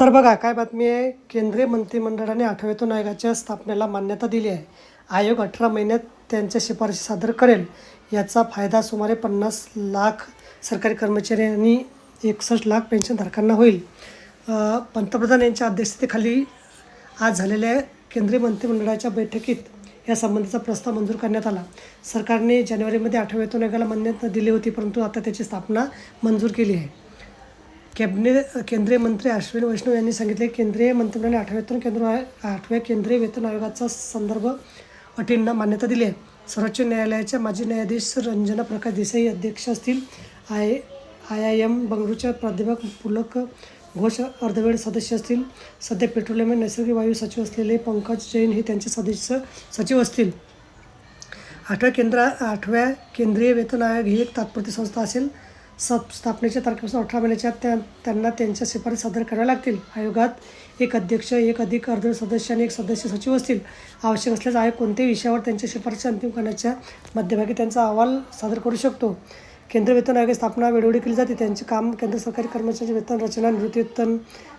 तर बघा काय बातमी आहे? केंद्रीय मंत्रिमंडळाने आठव्यातून आयोगाच्या स्थापनेला मान्यता दिली आहे. आयोग अठरा महिन्यात त्यांच्या शिफारशी सादर करेल. याचा फायदा सुमारे पन्नास लाख सरकारी कर्मचारी आणि एकसष्ट लाख पेन्शनधारकांना होईल. पंतप्रधान यांच्या अध्यक्षतेखाली आज झालेल्या केंद्रीय मंत्रिमंडळाच्या बैठकीत या संबंधीचा प्रस्ताव मंजूर करण्यात आला. सरकारने जानेवारीमध्ये आठव्या वेतन आयोगाला मान्यता दिली होती परंतु आता त्याची स्थापना मंजूर केली आहे. कॅबिनेट केंद्रीय मंत्री अश्विन वैष्णव यांनी सांगितले केंद्रीय मंत्रिमंडळाने आठव्या वेतन केंद्र आठव्या केंद्रीय वेतन आयोगाचा संदर्भ अटींना मान्यता दिली आहे. सर्वोच्च न्यायालयाच्या माजी न्यायाधीश रंजना प्रकाश देसाई अध्यक्ष असतील. आय आय आय एम बंगळुरूच्या प्राध्यापक पुलक घोष अर्धवेळ सदस्य असतील. सध्या पेट्रोलियम आणि नैसर्गिक वायू सचिव असलेले पंकज जैन हे त्यांचे सदस्य सचिव असतील. आठव्या केंद्र आठव्या केंद्रीय वेतन आयोग ही एक तात्पुरती संस्था असेल. सप स्थापनेच्या तारखेपासून अठरा महिन्याच्या त्या त्यांना त्यांच्या शिफारस सादर कराव्या लागतील. आयोगात एक अध्यक्ष एक अधिक अर्ध सदस्य आणि एक सदस्य सचिव असतील. आवश्यक असल्यास आयोग कोणत्याही विषयावर त्यांच्या शिफारसी अंतिम करण्याच्या मध्यभागी त्यांचा अहवाल सादर करू शकतो. केंद्र वेतन आयोगाची स्थापना वेळोवेळी केली जाते. त्यांचे काम केंद्र सरकारी कर्मचाऱ्यांचे वेतन रचना निवृत्तीवेतन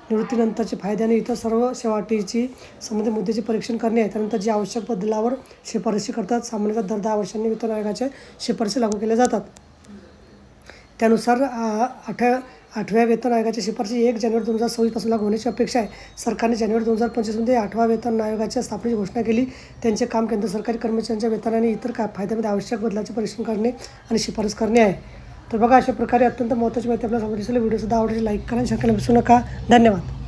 निवृत्तीनंतरचे फायदे आणि इतर सर्व सेवा अटीची संबंधित मुद्द्याचे परीक्षण करणे आहे. त्यानंतर जे आवश्यक बदलावर शिफारसी करतात सामान्यतः दर दहा वर्षांनी वेतन आयोगाच्या शिफारसी लागू केल्या जातात. त्यानुसार आठव्या आठव्या वेतन आयोगाच्या शिफारशी एक जानेवारी दोन हजार सव्वीसपासून लागू होण्याची अपेक्षा आहे. सरकारने जानेवारी दोन हजार पंचवीसमध्ये आठवा वेतन आयोगाच्या स्थापनेची घोषणा केली. त्यांचे काम केंद्र सरकारी कर्मचाऱ्यांच्या वेतन आणि इतर का फायद्यामध्ये आवश्यक बदलाचे परीक्षण करणे आणि शिफारस करणे आहे. तर बघा अशा प्रकारे अत्यंत महत्त्वाची माहिती आपल्याला समोर दिसली. व्हिडिओसुद्धा आवडते लाईक करा आणि विसरू नका. धन्यवाद.